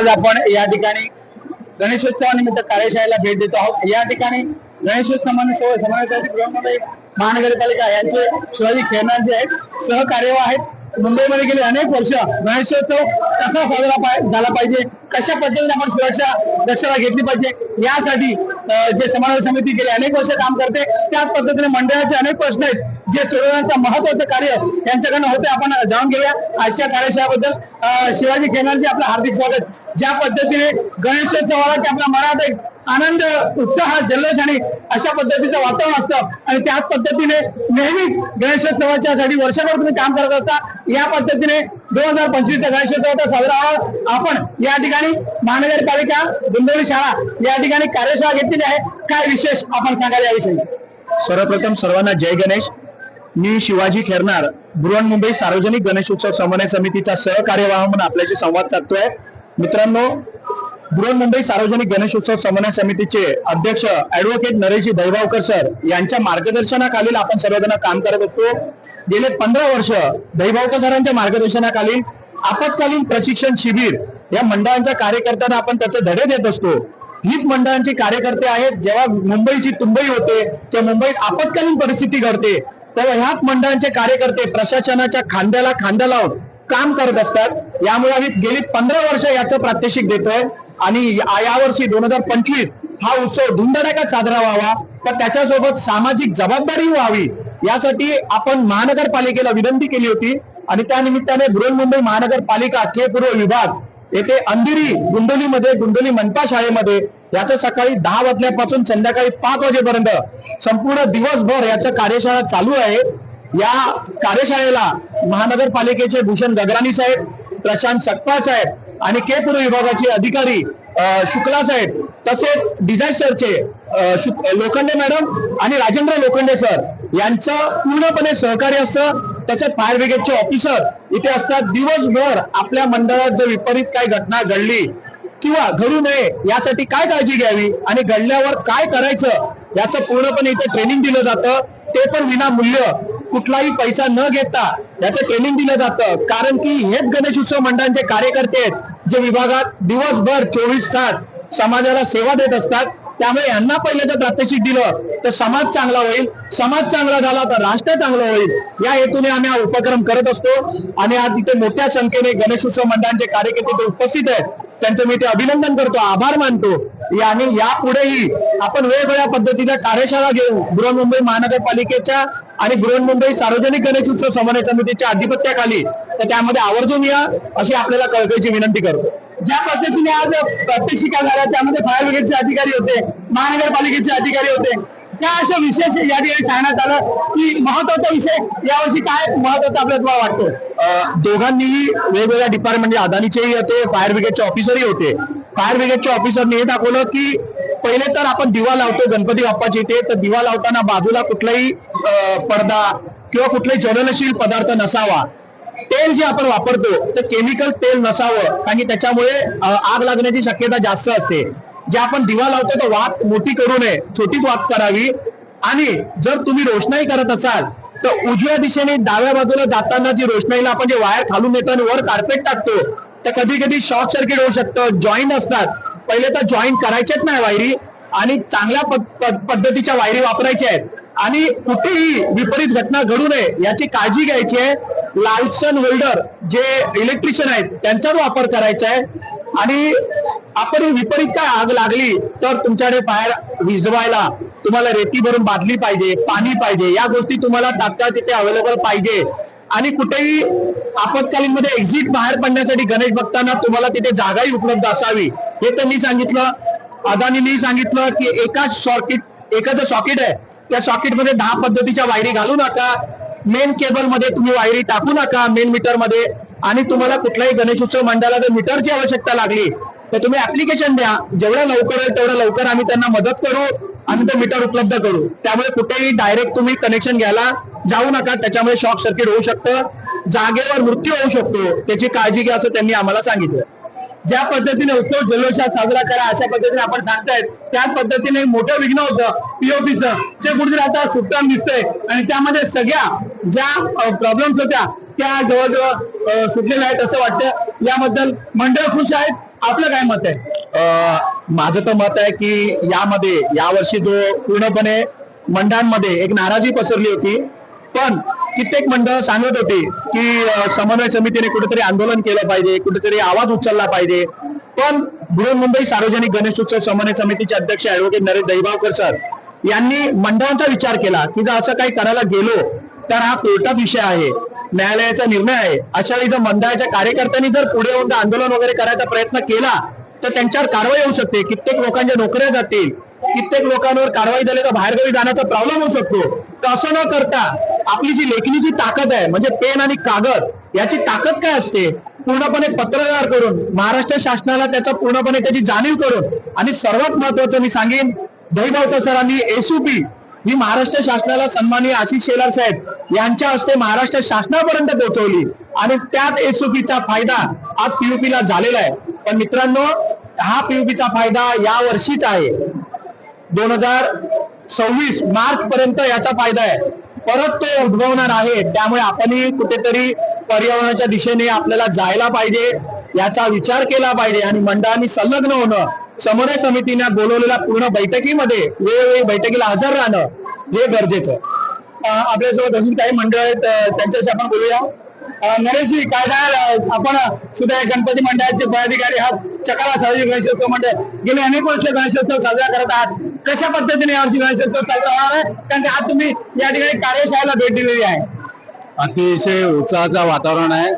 आज आपण या ठिकाणी गणेशोत्सवानिमित्त कार्यशाळेला भेट देतो आहोत. या ठिकाणी गणेशोत्सवाने समावेशाची गृहमध्ये महानगरपालिका यांचे शिवाजी खेळणार जे आहेत सहकार्य आहेत. मुंबईमध्ये गेले अनेक वर्ष गणेशोत्सव कसा साजरा झाला पाहिजे कशा पद्धतीने आपण सुरक्षा दक्षता घेतली पाहिजे यासाठी जे समन्वय समिती गेले अनेक वर्ष काम करते त्याच पद्धतीने मंडळाचे अनेक प्रश्न आहेत. जे सोडवण्याचं महत्वाचं कार्य यांच्याकडनं होते आपण जाऊन घेऊया आजच्या कार्यशाळेबद्दल. शिवाजी खेनारजी आपलं हार्दिक स्वागत. ज्या पद्धतीने गणेशोत्सवाला की आपला मनात एक आनंद उत्साह जल्लोष आणि अशा पद्धतीचं वातावरण असतं. आणि त्याच पद्धतीने नेहमीच गणेशोत्सवाच्या साठी वर्षभर तुम्ही काम करत असता. या पद्धतीने दोन हजार पंचवीसचा गणेशोत्सवाचा साजरा व्हावा. आपण या ठिकाणी महानगरपालिका गुंदवली शाळा या ठिकाणी कार्यशाळा घेतलेली आहे. काय विशेष आपण सांगाल याविषयी? सर्वप्रथम सर्वांना जय गणेश. मी शिवाजी खेरनार बृहन्मुंबई सार्वजनिक गणेशोत्सव समन्वय समितीचा सहकार्यवाह म्हणून आपल्याशी संवाद साधतोय. मित्रांनो बृहन्मुंबई सार्वजनिक गणेशोत्सव समन्वय समितीचे अध्यक्ष ऍडव्होकेट नरेशजी दैभावकर सर यांच्या मार्गदर्शनाखालील आपण सर्वजण काम करत असतो. गेले पंधरा वर्ष दैभावकर सरांच्या मार्गदर्शनाखाली आपत्कालीन प्रशिक्षण शिबिर या मंडळांच्या कार्यकर्त्यांना आपण त्याचे धडे देत असतो. हीच मंडळांचे कार्यकर्ते आहेत. जेव्हा मुंबईची तुंबई होते तेव्हा मुंबईत आपत्कालीन परिस्थिती घडते. तेव्हा ह्याच मंडळांचे कार्यकर्ते प्रशासनाच्या खांद्याला खांदा लावून काम करत असतात. यामुळे आम्ही गेली पंधरा वर्ष याचं प्रात्यक्षिक देतोय. आणि यावर्षी दोन हजार पंचवीस हा उत्सव धुमधडाक्यात साजरा व्हावा. तर त्याच्यासोबत सामाजिक जबाबदारी व्हावी. यासाठी आपण महानगरपालिकेला विनंती केली होती. आणि त्या निमित्ताने बृहन्मुंबई महानगरपालिका के पूर्व विभाग येथे अंधेरी गुंडोलीमध्ये गुंडोली मनपा शाळेमध्ये याचं सकाळी दहा वाजल्यापासून संध्याकाळी पाच वाजेपर्यंत संपूर्ण दिवसभर याचं कार्यशाळा चालू आहे. या कार्यशाळेला महानगरपालिकेचे भूषण गगराणी साहेब प्रशांत सकपाळ साहेब आणि के पूर्व विभागाचे अधिकारी शुक्ला साहेब तसेच डिझास्टरचे लोखंडे मॅडम आणि राजेंद्र लोखंडे सर यांचं पूर्णपणे सहकार्य असतं. त्याच्यात फायर ब्रिगेडचे ऑफिसर इथे असतात. दिवसभर आपल्या मंडळात जर विपरीत काही घटना घडली किंवा घडू नये यासाठी काय काळजी घ्यावी आणि घडल्यावर काय करायचं याचं पूर्णपणे इथे ट्रेनिंग दिलं जातं. ते पण विनामूल्य. कुठलाही पैसा न घेता याचं ट्रेनिंग दिलं जातं. कारण की हेच गणेश उत्सव मंडळांचे कार्यकर्ते आहेत जे विभागात दिवसभर चोवीस तास समाजाला सेवा देत असतात. त्यामुळे यांना पहिलं जर प्रात्यक्षिक दिलं तर समाज चांगला होईल. समाज चांगला झाला तर राष्ट्र चांगलं होईल. या हेतूने आम्ही हा उपक्रम करत असतो. आणि आज इथे मोठ्या संख्येने गणेशोत्सव मंडळांचे कार्यकर्ते उपस्थित आहेत. त्यांचं मी ते अभिनंदन करतो आभार मानतो. आणि यापुढेही आपण वेगवेगळ्या पद्धतीच्या कार्यशाळा घेऊ. बृहन्मुंबई महानगरपालिकेच्या आणि बृहन्मुंबई सार्वजनिक गणेशोत्सव समन्वय समितीच्या अधिपत्याखाली. तर त्यामध्ये आवर्जून या अशी आपल्याला कळकळीची विनंती करतो. ज्या पद्धतीने आज प्रात्यक्षिका झाल्या त्यामध्ये फायर ब्रिगेडचे अधिकारी होते महानगरपालिकेचे अधिकारी होते. त्या अशा विशेष या ठिकाणी सांगण्यात आलं की महत्त्वाचा विषय यावर्षी काय महत्त्वाचा आपल्याला तुम्हाला वाटतो दोघांनीही वेगवेगळ्या डिपार्टमेंट आदानीचेही होते फायर ब्रिगेडचे ऑफिसरही होते. फायर ब्रिगेडच्या ऑफिसरने हे दाखवलं की पहिले तर आपण दिवा लावतो गणपती बाप्पाची इथे. तर दिवा लावताना बाजूला कुठलाही पडदा किंवा कुठलाही ज्वलनशील पदार्थ नसावा. तेल जे आपण वापरतो ते केमिकल तेल नसावं. कारण की त्याच्यामुळे आग लागण्याची शक्यता जास्त असते. जे आपण दिवा लावतो तर वात मोठी करू नये छोटीच वात करावी. आणि जर तुम्ही रोषणाई करत असाल तर उजव्या दिशेने डाव्या बाजूला जाताना जी रोषणाईला आपण जे वायर खालून येतो आणि वर कार्पेट टाकतो तर कधी कधी शॉर्ट सर्किट होऊ शकतं जॉईंट असतात. पहिले तर जॉईंट करायचेच नाही वायरी. आणि चांगल्या पद्धतीच्या वायरी वापरायच्या आहेत. आणि कुठेही विपरीत घटना घडू नये याची काळजी घ्यायची आहे. लालसन होल्डर जे इलेक्ट्रिशियन आहेत त्यांचाच वापर करायचा आहे. आणि आपण विपरीत काय आग लागली तर तुमच्याकडे बाहेर विझवायला तुम्हाला रेती भरून बादली पाहिजे पाणी पाहिजे या गोष्टी तुम्हाला तात्काळ तिथे अवेलेबल पाहिजे. आणि कुठेही आपत्कालीन मध्ये एक्झिट बाहेर पडण्यासाठी गणेश भक्तांना तुम्हाला तिथे जागाही उपलब्ध असावी. हे त्यांनी सांगितलं अदानींनी सांगितलं की एका सॉकेट एखादं सॉकेट आहे. त्या सॉकेटमध्ये दहा पद्धतीच्या वायरी घालू नका. मेन केबलमध्ये तुम्ही वायरी टाकू नका मेन मीटरमध्ये. आणि तुम्हाला कुठल्याही गणेशोत्सव मंडळाला जर मीटरची आवश्यकता लागली तर तुम्ही ऍप्लिकेशन द्या. जेवढ्या लवकर होईल तेवढ्या लवकर आम्ही त्यांना मदत करू आणि ते मीटर उपलब्ध करू. त्यामुळे कुठेही डायरेक्ट तुम्ही कनेक्शन घ्यायला जाऊ नका. त्याच्यामुळे शॉर्ट सर्किट होऊ शकतं. जागेवर मृत्यू होऊ शकतो. त्याची काळजी घ्या असं त्यांनी आम्हाला सांगितलं. ज्या पद्धतीने उत्सव जल्लोषात साजरा करा अशा पद्धतीने आपण सांगतायत. त्याच पद्धतीने मोठं विघ्न होतं पीओपीचं ते कुठेतरी आता सुटताना दिसतंय. आणि त्यामध्ये सगळ्या ज्या प्रॉब्लेम्स होत्या त्या जवळजवळ सुटलेल्या आहेत असं वाटतं. याबद्दल मंडळ खुश आहेत. आपलं काय मत आहे? माझं तर मत आहे की यामध्ये यावर्षी जो पूर्णपणे मंडळांमध्ये एक नाराजी पसरली होती पण कित्येक मंडळ सांगत होती की समन्वय समितीने कुठेतरी आंदोलन केलं पाहिजे कुठेतरी आवाज उचलला पाहिजे. पण बृहन्मुंबई सार्वजनिक गणेशोत्सव समन्वय समितीचे अध्यक्ष ऍडव्होकेट नरेश दैबावकर सर यांनी मंडळांचा विचार केला की जर असं काही करायला गेलो तर हा कोर्टात विषय आहे. न्यायालयाचा निर्णय आहे. अशा वेळी जर मंडळाच्या कार्यकर्त्यांनी जर पुढे येऊन आंदोलन वगैरे करायचा प्रयत्न केला तर त्यांच्यावर कारवाई होऊ शकते. कित्येक लोकांच्या नोकऱ्या जातील. कित्येक लोकांवर कारवाई झाली तर बाहेरगावी जाण्याचा प्रॉब्लेम होऊ शकतो. तर असं न करता आपली जी लेखणीची ताकद आहे म्हणजे पेन आणि कागद याची ताकद काय असते? पूर्णपणे पत्रकार करून महाराष्ट्र शासनाला त्याचा पूर्णपणे त्याची जाणीव करून आणि सर्वात महत्वाचं मी सांगेन दहीबावकर सरांनी एसयूपी ही महाराष्ट्र शासनाला सन्माननीय आशिष शेलार साहेब यांच्या हस्ते महाराष्ट्र शासनापर्यंत पोहोचवली. आणि त्यात एसओपीचा फायदा आज पीयूपीला झालेला आहे. पण मित्रांनो हा पीयूपीचा फायदा या वर्षीच आहे. दोन हजार सव्वीस मार्च पर्यंत याचा फायदा आहे. परत तो उद्भवणार आहे. त्यामुळे आपणही कुठेतरी पर्यावरणाच्या दिशेने आपल्याला जायला पाहिजे याचा विचार केला पाहिजे आणि मंडळांनी संलग्न होणं समन्वय समितीने बोलवलेल्या पूर्ण बैठकीमध्ये वेळोवेळी बैठकीला हजर राहणं हे गरजेचं. आपल्यासोबत अजून काही मंडळ आहेत त्यांच्याशी आपण बोलूया. नरेशजी काय काय आपण सुद्धा या गणपती मंडळाचे पदाधिकारी आहात. चकाला साजरी गणेशोत्सव मंडळ. गेले अनेक वर्ष गणेशोत्सव साजरा करत आहात. कशा पद्धतीने यावर्षी गणेशोत्सव साजरा होणार आहे? कारण की आज तुम्ही या ठिकाणी कार्यशाळेला भेट दिलेली आहे. अतिशय उत्साहाचं वातावरण आहे.